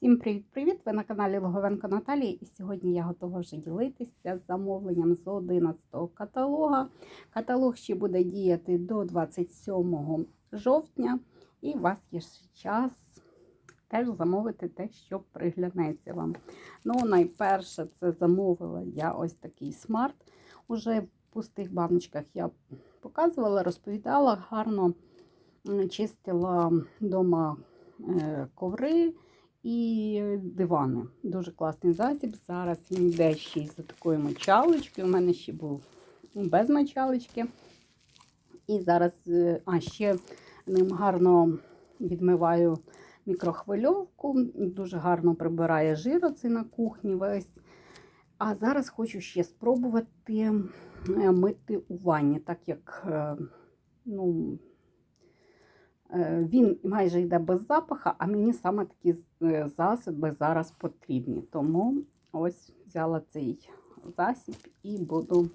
Всім привіт-привіт! Ви на каналі Логовенко Наталії. І сьогодні я готова вже ділитися з замовленням з 11-го каталога. Каталог ще буде діяти до 27 жовтня, і у вас є ще час теж замовити те, що приглянеться вам. Ну, найперше, це замовила я ось такий смарт. Уже в пустих баночках я показувала, розповідала, гарно чистила вдома е, коври і дивани. Дуже класний засіб. Зараз він йде ще за такою мочалочкою. У мене ще був без мочалочки. І зараз, е, а ще ним гарно відмиваю мікрохвильовку, дуже гарно прибирає жир оцей на кухні весь. А зараз хочу ще спробувати е, мити у ванні, так як е, ну, Він майже йде без запаха, а мені саме такі е, засоби зараз потрібні. Тому ось взяла цей засіб і буду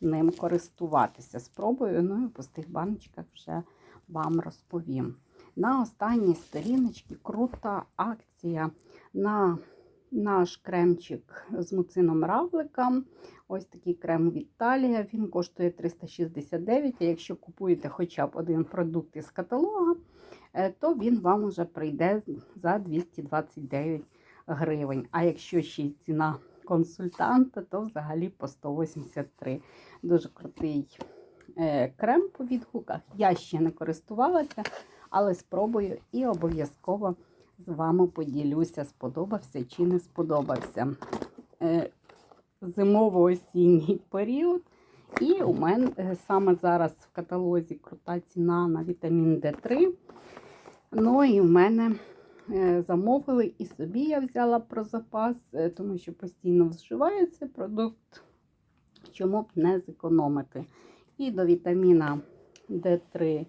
ним користуватися. Спробую, ну і в пустих баночках вже вам розповім. На останній сторіночці крута акція на наш кремчик з муцином равлика. Ось такий крем від Талія. Він коштує 369. А якщо купуєте хоча б один продукт із каталога, е, то він вам вже прийде за 229 гривень. А якщо ще й ціна консультанта, то взагалі по 183. Дуже крутий е, крем по відгуках. Я ще не користувалася, але спробую і обов'язково з вами поділюся, сподобався чи не сподобався. Е, Зимово-осінній період. І у мене саме зараз в каталозі крута ціна на вітамін Д3. Ну і в мене е, замовили і собі я взяла про запас, е, тому що постійно вживаю цей продукт, чому б не зекономити. І до вітаміна Д3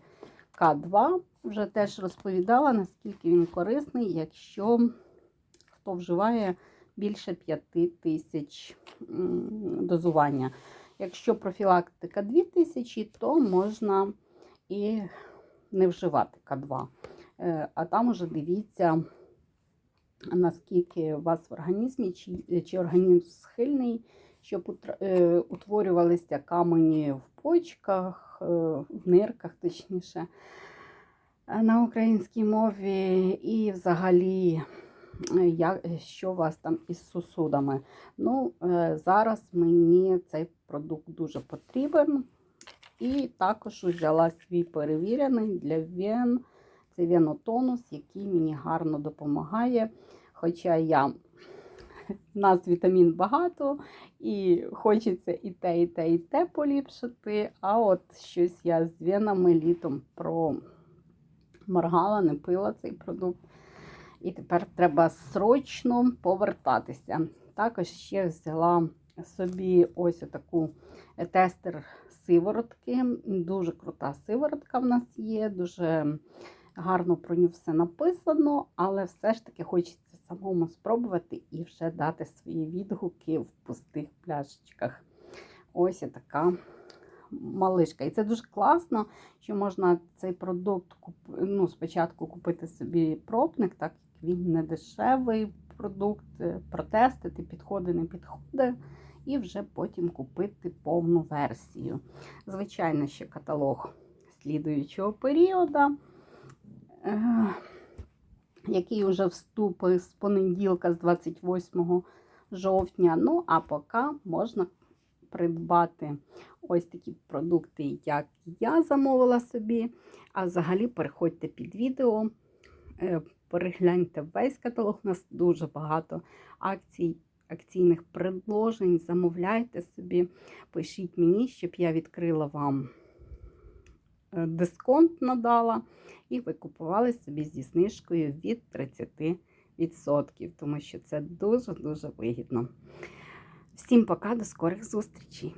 К2 вже теж розповідала, наскільки він корисний, якщо хто вживає більше 5 тисяч дозування. Якщо профілактика 2 тисячі, то можна і не вживати К2. Е, А там уже дивіться, наскільки у вас в організмі, чи, чи організм схильний, щоб е, утворювалися камені в почках, е, в нирках, точніше, на українській мові, і взагалі, е, як, що у вас там із сусудами. Ну, е, зараз мені цей продукт дуже потрібен. І також взяла свій перевірений для вен. Це венотонус, який мені гарно допомагає. Хоча я нас вітамін багато, і хочеться і те, і те, і те поліпшити. А от щось я з венами літом проморгала, не пила цей продукт. І тепер треба срочно повертатися. Також ще взяла собі ось таку тестер сиворотки. Дуже крута сиворотка в нас є, дуже гарно про нього все написано, але все ж таки хочеться самому спробувати і вже дати свої відгуки в пустих пляшечках. Ось така малишка. І це дуже класно, що можна цей продукт ну, спочатку купити собі пробник, так як він не дешевий продукт, е, протестити, підходи, не підходи, і вже потім купити повну версію. Звичайно, ще каталог слідуючого періоду, е, який вже вступить з понеділка, з 28 жовтня. Ну, а поки можна придбати ось такі продукти, як я замовила собі. А взагалі переходьте під відео, е, перегляньте весь каталог. У нас дуже багато акцій, акційних предложень. Замовляйте собі, пишіть мені, щоб я відкрила вам е, дисконт надала, і ви купували собі зі знижкою від 30%, тому що це дуже-дуже вигідно. Всім пока, до скорих зустрічей!